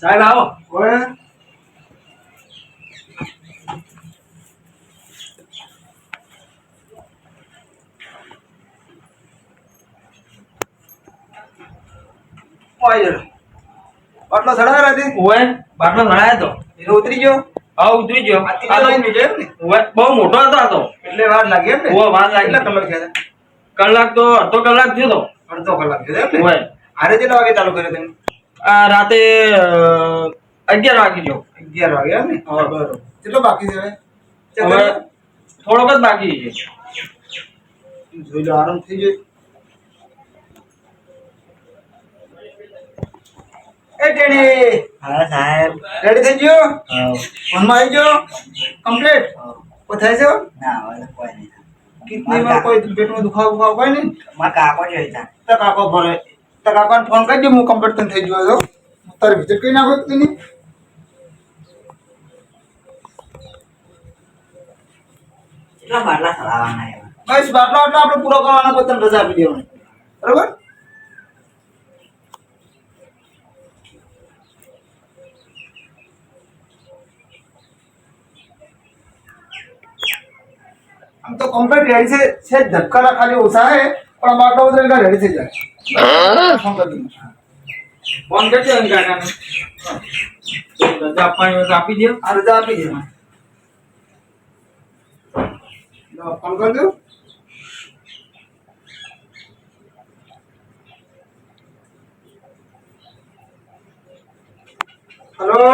સાહેબ આવો. બાટલો સડાયો? ઓય બાટલો ભરાયો તો. એનો ઉતરી ગયો? હા ઉતરી ગયો. બહુ મોટો હતો આ તો. એટલે વાર લાગે એમ ને ઓય, વાર લાગે. એટલે કલાક થયા કલાક તો અડધો કલાક થયો તો. અડધો કલાક થયો હોય હારે કેટલા વાગે ચાલુ કર્યો તમે? રાતે અગિયાર વાગી જો અગિયાર વાગે ને? હા. બરોબર. કેટલો બાકી છે હવે. થોડોક જ બાકી છે. જોઈ લો આરામ થઈ જાય એ હા સાહેબ. રેડી થઈ ગયો? હા. ફોનમાં આવી ગયો? કમ્પ્લીટ કોઈ થાય છે? ના હવે કોઈ નહીં. કિડની કોઈ પેટમાં દુખાવો કોઈ નહીં? મારા કાકો જોઈ હતા તો કાકો ભરે. તો કાકાને ફોન કરી દે હું કમ્પ્લીટ તને થઈ ગયો તો તારે વિઝિટ કરી નાખો તેની? કેટલા બાટલા ચલાવવાના એવા? બસ બાટલો આપણે પૂરો કરવાનો કોઈ તને રજા આપી દેવાની. બરોબર? આમ તો કમ્પ્લીટ રેડી છે ધક્કા ખાલી ઓછા હે પણ બાટલા બાટલો રેડી થઈ જાય. ફોન કરજો એમ કાકાને ફોન કરી હલો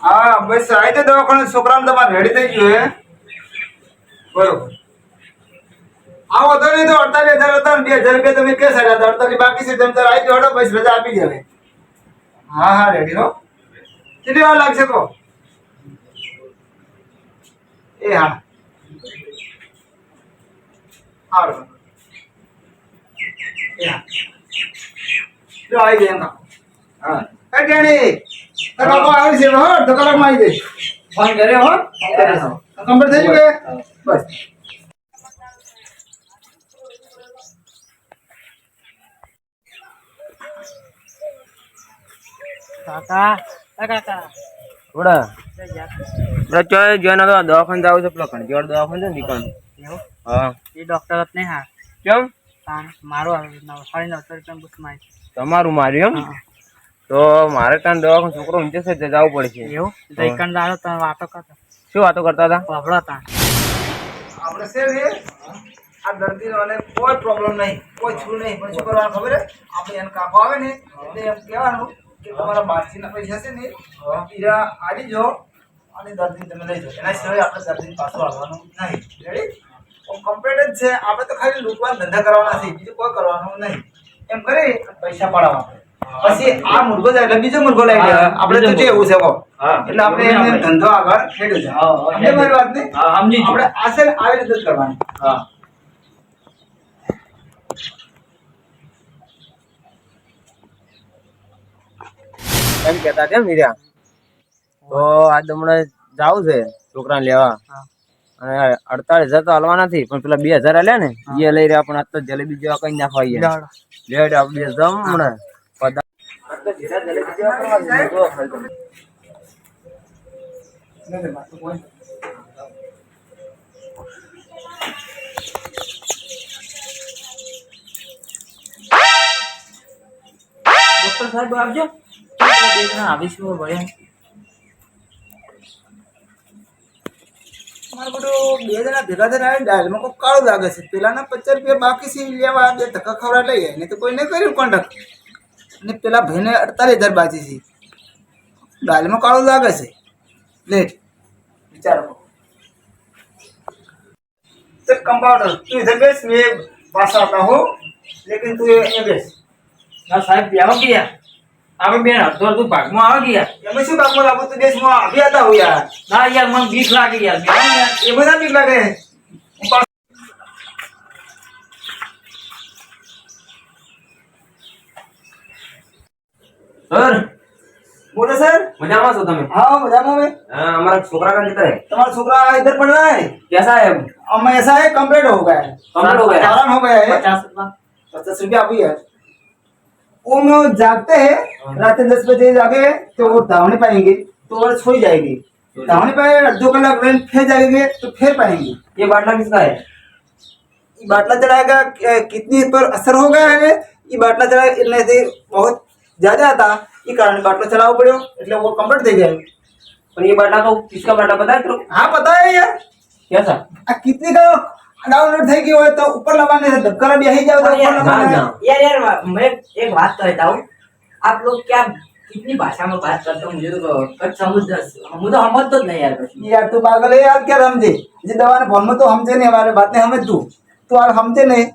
હા, બસ આવી તો દવાખાને છોકરાને તમારે રેડી થઈ ગયું હે? બરોબર. આવો તો નહીં તો અડતાલીસ હજાર હતા બે હજાર રૂપિયા તમે કે સાડા હતા અડતાલીસ બાકી છે તમે તારે આવી હડો બસ રજા આપી દે હા હા રેડી હો. કેટલી વાર લાગશે કહો? એ હા. હારું એ હા. જો આવી જાય એમ હા. એ ટેણી તો કાકો આવી છે હો અડધો કલાકમાં આવી જઈશ ફોન કર્યો હો. કમ્પ્લીટ થઈ ગયું બસ. કાકા. એ કાકા. થોડા ચોય જોઈને તો દવાખાને જાવ છે પેલો ઘંટીવાળો દવાખાને છે ને હા. એ ડોક્ટર જ નહીં હા. કેમ? મારું આવે નવ સાડી નવસો રૂપિયા બુકમાં તમારું માર્યું એમ? તો મારે કાન દવાખાને છોકરો ઊંચે છે જવું પડશે. એવું? દાડો તમે વાતો કરતા શું વાતો કરતા હતા? વાપરો હતા આપણે છે ને આ દર્દીઓને કોઈ પ્રોબ્લેમ નહીં કોઈ છું નહીં. પણ શું કરવાનું ખબર આપણે એને કાપો આવે ને એટલે એમ કહેવાનું કે તમારા બારસીના પૈસા છે ને પીરા આવી જો અને દર્દી તમે લઈ જાઓ. એના સિવાય આપણે દર્દી પાછું આવવાનું નહીં. રેડી કમ્પ્લેટ જ છે. આપણે તો ખાલી લૂંટવા ધંધા કરવાના છે બીજું કોઈ કરવાનું નહીં. એમ કરી પૈસા પડાવવા પછી આ મુર્ગો જાય એટલે બીજો મુર્ગો લઈ લેવાનો. આપણે તો એવું છે એટલે આપણે એમને ધંધો આગળ ખેડ્યો છે. હા. મારી વાત સમજી. આપણે આવી રીતે જ કરવાની. હા. એમ કેતા કેમ વીર્યા તો આજ હમણાં જાવ છે છોકરાને લેવા. અને અડતાલીસ હજાર તો હાલવા નથી પણ પેલા બે હજાર લે ને એ લઈ રહ્યા પણ આજ તો જલેબી જેવા કઈ નાખવા લેટ આપણે જમ હમણાં. સાહેબ આવજો. બે જણા આવીશું ભણ્યા મારે બધું બે જણા ભેગા થઈને આવીને ડાયલમાં કોઈ કાળું લાગે છે પેલાના પચાસ રૂપિયા બાકી છે ઈ લેવા બે ધક્કા ખવડા લઈ જાય નહીં તો કોઈ નહીં કર્યું કોન્ટ્રાક્ટ અને પેલા ભાઈને અડતાલીસ હજાર બાકી છે ડાયલમાં કાળું લાગે છે લેટ વિચારો तो कंपाउंडर तू इधर बैठ मैं पास आता हूँ लेकिन तू ये ये बैठ ના સાહેબ બે આવો ગયા આપણે બેન અડધો અડધો ભાગમાં આવી ગયા ये मैं શું કામમાં લાગુ તું દેશ માં અભી आता हूँ यार ના યાર મને બીક લાગી યાર બે આવો યાર. ये બધા બીક લાગે હું પાસ સર बोलो सर મજામાં છો તમે हाँ मजामा में હા અમારા છોકરા કાં જતા રહે तुम्हारा छोकरा इधर पढ़ रहा है कैसा है अब अब ऐसा है कम्प्लीट हो गया है Complete हो गया है? आराम हो गया है પચાસ રૂપિયા पचास रुपया अभी है वो जागते हैं रात दस बजे जागे तो वो दावने पाएँगे तो और सो जाएँगे। दावने पाए दो कलाक रेन फिर जाएँगे तो फिर पाएँगे। ये बाटला किसका है? ये बाटला चलाएगा कितनी पर असर हो गया है ये बाटला चला से बहुत ज़्यादा था ये कारण बाटला चलाओ पड़ो इसलिए वो कंफर्ट दे જાય પણ ये बाटला का किसका बाटला पता है हाँ पता है यार। कैसा कितने का डाउनलोड થઈ ગયો હોય તો ઉપર લગાવને से धक्का बेही जाओ तो ऊपर ना, लगाना ना। यार यार मैं एक बात कहता हूँ आप लोग क्या कितनी भाषा में बात करते हो मुझे तो कुछ समझ मुझे तो समझ तो नहीं यार कुछ यार तू पागल है यार क्या समझे જે દવાને ફોન માં તો સમજે નહીં અમારે વાત ને સમજ તું તું આ સમજે નહીં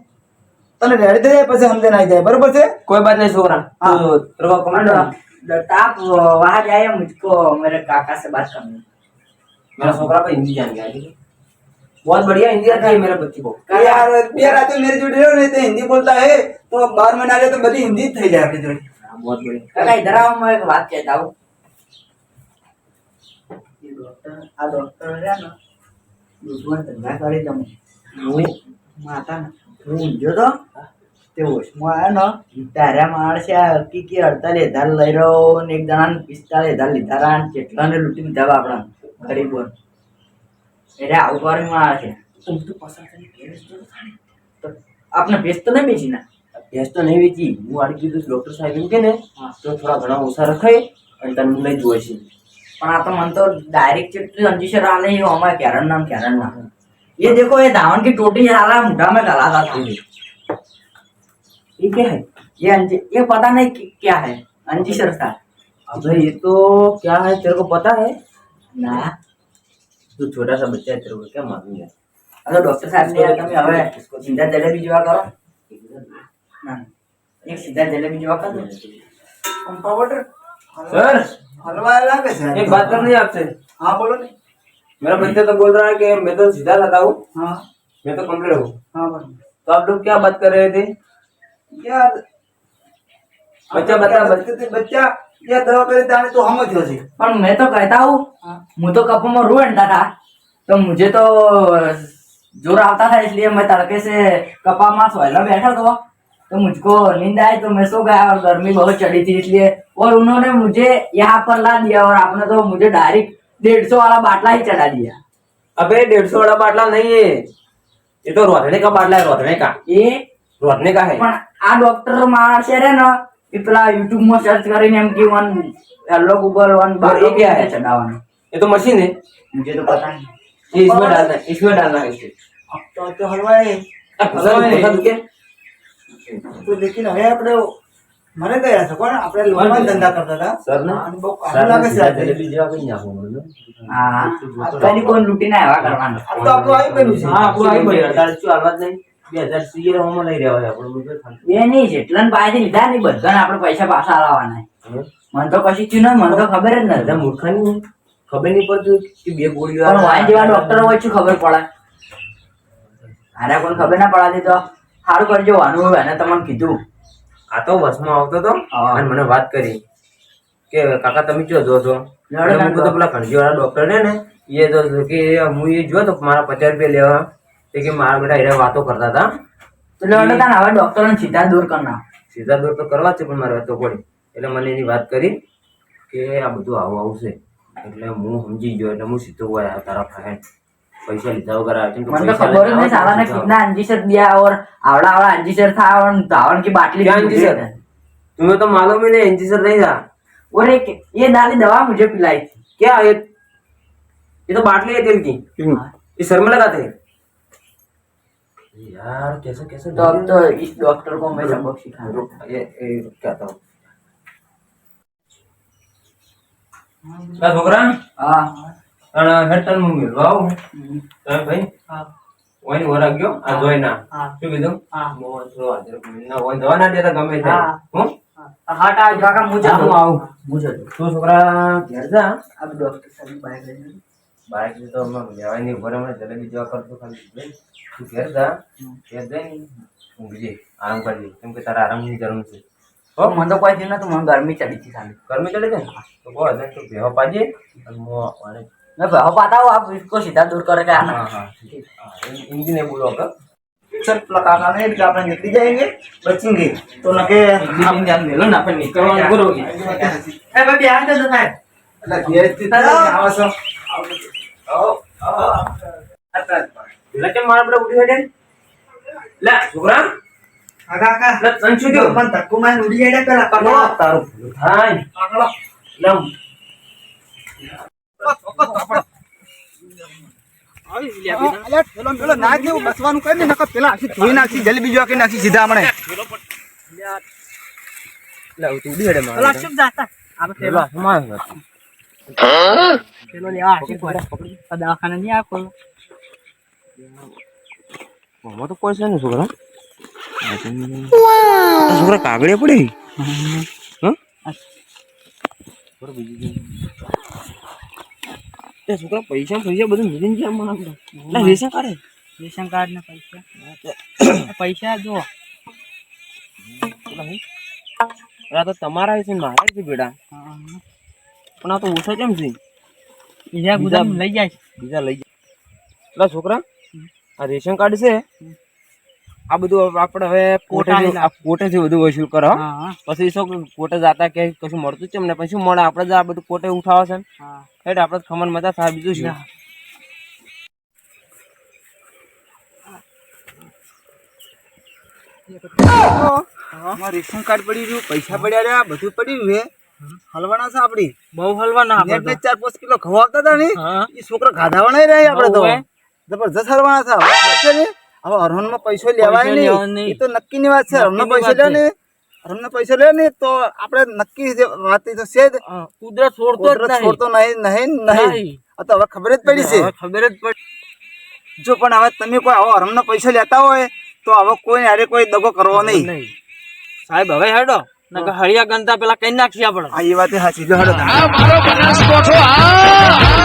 તને રેડી થઈ જાય પછી સમજે નહીં જાય બરોબર છે कोई बात नहीं छोकरा हाँ। तो तेरे को कमांड तो आप वहाँ जाइए मुझको मेरे काका से बात करनी है। मेरा छोकरा को हिंदी जान गया ठीक है बहुत बढ़िया हिंदी आता है मेरे बच्चे को यार બે રાતે મેરી જોડે રહ્યો ને તો હિન્દી બોલતા હે તો બાર મહિના રહે તો બધી હિન્દી જ થઈ જાય આપણી જોડે हाँ, बहुत बढ़िया काका इधर आओ मैं एक बात कहता हूँ ये डॉक्टर आ डॉक्टर है ना દૂધમાં ધંધા કરી તમે હું માતા ને હું ઊંઘ્યો તો તે હોશમાં આવ્યો ને તારા માણસે આ હકી કે અડતાલીસ હજાર લઈ રહ્યો ને એક જણાને પિસ્તાલીસ હજાર લીધા રહ્યા ને કેટલાને લૂંટી લીધા બા આપણા ગરીબો એટલે આવું કરી મારે છે તો આપણે ભેજ તો નહીં બેસી ના ભેંસ તો નહીં વેચી હું આડી કીધું ડોક્ટર સાહેબ એમ કે ને હા. તો થોડા ઘણા ઓછા રખાય અને તને લઈ જ હોય છે પણ આ તો मन तो डायरेक्ट चिट्ठी अंजीशर आ रही हो हमारे कैरन नाम कैरन नाम ये देखो ये धावन की टोटी सारा मुठा में गलाता था ये क्या है ये अंजी ये पता नहीं कि- क्या है अंजीशर था अबे ये तो क्या है तेरे को पता है ना तू छोटा सा बच्चा है तेरे को क्या मालूम है अरे डॉक्टर साहब ने यार તમે હવે સીધા જલેબી જેવા કરો ના એક સીધા જલેબી જેવા કરો કમ્પાઉન્ડર सर હલવા લાગે છે एक बात करनी है आपसे હા બોલો ને मेरा बच्चा तो बोल रहा है कि मैं तो सीधा रहता हूँ હા मैं तो कम्प्लीट हूँ હા બોલો तो आप लोग क्या बात कर रहे थे યાર बच्चा बता બચ્ચા બચ્ચા યાર દવા કરી તાણે તો સમજ્યો છે पर मैं तो कहता हूँ मुझे तो कप में रू अंडा था तो मुझे तो जोर आता था इसलिए मैं तड़के से कपा में सोयला बैठा था तो मुझको नींद आई तो मैं सो गया और गर्मी बहुत चढ़ी थी इसलिए और उन्होंने मुझे यहाँ पर ला दिया और आपने तो मुझे डायरेक्ट डेढ़ सौ वाला बाटला ही चढ़ा दिया अबे डेढ़ सौ वाला बाटला नहीं है ये तो रोधने का बाटला है रोधने का ये रोधने का है પણ આ ડોક્ટર માણસે રે ને એ પેલા યુટ્યુબમાં સર્ચ કરીને એમ કે વન હેલો ગૂગલ વન બાર એ કે આયા ચડાવવાનું એ તો મશીન હે મુજે તો પતા નહીં ये इसमें डालना है इसमें डालना है इसे तो तो हलवा है हलवा के तो આપણે મને ગયા છે પણ આપણે લોનમાં ધંધા કરતા હતા. સર ને અને બહુ કાઢ લાગે છે એટલે બીજા કઈ ના હોય હા. કોણ લૂટીને આવ્યા કરવાનું. તો આપણું આવી ગયું છે. હા આપણું આવી ગયું 48 હાલવા જ નહીં? બે હજાર સીએ લઈ રહ્યા હોય આપણું બધું નહીં જેટલા પાસેથી લીધા ને બધાને આપણે પૈસા પાછા લાવવાના મને તો કશું થયું નહીં મને તો ખબર જ નથી. મૂર્ખાની ખબર નહીં પડતું કે બે ગોળીઓ પણ વાય જેવા ડોક્ટર હોય શું ખબર પડે. આને કોઈ ખબર ના પડાતી તો સારું કરજો વાનું એને તમને કીધું. આ તો બસમાં આવતો હતો અને મને વાત કરી કે કાકા તમે જોતો જો છો? પેલા ખણજી વાળા ડોક્ટર ને એ તો કે હું એ જો તો મારા પચાસ રૂપિયા લેવા. તે કે મારા બેટા એને વાતો કરતા હતા તો લેવડો તાને હવે ડોક્ટરને સીધા દૂર કરી નાખ સીધા દોર તો કરવા જ છે પણ મારે વાતો પડી એટલે મને એની વાત કરી કે આ બધું આવું આવું છે એટલે હું સમજી ગયો એટલે હું સીધો હોય આ તારા પાસે પૈસા લીધા વગર આવે કેમ કે મને તો પૈસા खबर ही લેતા नहीं साला ने આવતા कितना अंजीसर दिया और आवड़ा आवड़ा अंजीसर था और धावन की बाटली क्या भी मुझे अंजीसर? था। तुम्हें तो मालूम ही नहीं इंजीसर नहीं था और एक ये डाली दवा मुझे पिलाई थी क्या ये ये तो बाटली है तेल की ये सर में लगाते हैं यार कैसे कैसे तो अब तो इस डॉक्टर को मैं सबक सिखा रुक ये ये क्या था છોકરા हाँ અને હેઠળ હું મિલવા આવું તમે ભાઈ ઓય વરા ગયો આ જોઈ ના હા. શું કીધું હા. બહુ તો હાજર ના હોય દવા ના દેતા ગમે તે હા. હું हट आज काका मुझे હા, હું આવું मुझे તું છોકરા ઘેર જા अब डॉक्टर साहब बाइक ले लो। બાઈક તો હમણાં લેવાય નહીં ઘરે હમણાં જલેબી જેવા કરતો ખાલી તું ઘેર જા ઘેર જઈને ઊંઘજે આરામ કરજે કેમ કે તારા આરામની જરૂર છે तो मन तो कोई थी ना तो मन गर्मी चढ़ी थी साली ગરમી ચડે છે ને તો કોઈ હજાર તું ભેવા પાજે અને હું આને मैं बहुत पाता हूँ आप इसको सीधा दूर करके आना હા હા ઠીક. હા, હિન્દી નહીં બોલો આપણે चल पेला काका ने कि આપણે નીકળી जाएंगे बचेंगे तो नके આપણે ધ્યાન મેલો ને આપણે નીકળવાનું બરોબર એ ભાઈ બેહાર તો સાહેબ એટલે ઘેરથી તો આવો છો આવો આવો કેમ મારા બધા ઉડી હેડે? લે છોકરા કાકા કાકા. લે શું થયું? પણ ધક્કો મારીને ઉડી જાય પેલા. લો, તારું ભલું થાય. લમ જેવું બસવાનું કરી નકર પેલા આખી ધોઈ નાખી જલેબી જો કે નાખી સીધા હમણે. લે તું ઉડી હેડે મારા શું જાતા? પેલા સમાય પેલો લેવા આશી પડે દવાખાને નહીં આ મામા તો કોઈ છે ને છોકરા. છોકરા કાગળે પડી? હા? છોકરા પૈસા પૈસા બધું મિલી જાય મને રેશન કાર્ડ? રેશન કાર્ડ ને પૈસા. પૈસા જો. તો તમારા છે મારા છે બેટા. પણ આ તો ઓછા કેમ છે? બીજા ગુદામ લઈ જાય. બીજા લઈ જાય. છોકરા આ રેશન કાર્ડ છે? આ બધું આપણે હવે કોર્ટે કોટા થી બધું વસૂલ કરો પછી શું કોર્ટે જાતા કે કશું મળતું છે ને પછી મળે? આપણે જ આ બધું કોર્ટે ઉઠાવે છે હેડ આપણે ખમણ મજા થાય બીજું છે રેશન કાર્ડ પડી રહ્યું પૈસા પડ્યા રહ્યા બધું પડી રહ્યું છે. હલવાના છે આપડી બહુ હલવા ના નેટ ને ચાર પાંચ કિલો ખવાતા હતા ને એ છોકરા ખાધાવાના રહે આપણે તો. જબરજસ્ત હલવાના છે. હવે છે ને હવે અરહનમાં પૈસો લેવાય નહીં. એ તો નક્કી ની વાત છે. અરહન પૈસો લે ને અરહન પૈસો લે ને તો આપણે નક્કી વાત તો છે જ. કુદરત છોડતો છોડતો નહીં નહીં નહીં. આ તો હવે ખબર જ પડી છે. ખબર જ પડી જો પણ હવે તમે કોઈ આવો અરહમનો પૈસો લેતા હોય તો હવે કોઈ અરે કોઈ દગો કરવો નહીં. નહીં. સાહેબ હવે હેડો. નકર હરિયા ગંતા પેલા કઈ નાખી આપણે. આ એ વાત હાચી જો હડો મારો બનાસ કોઠો આ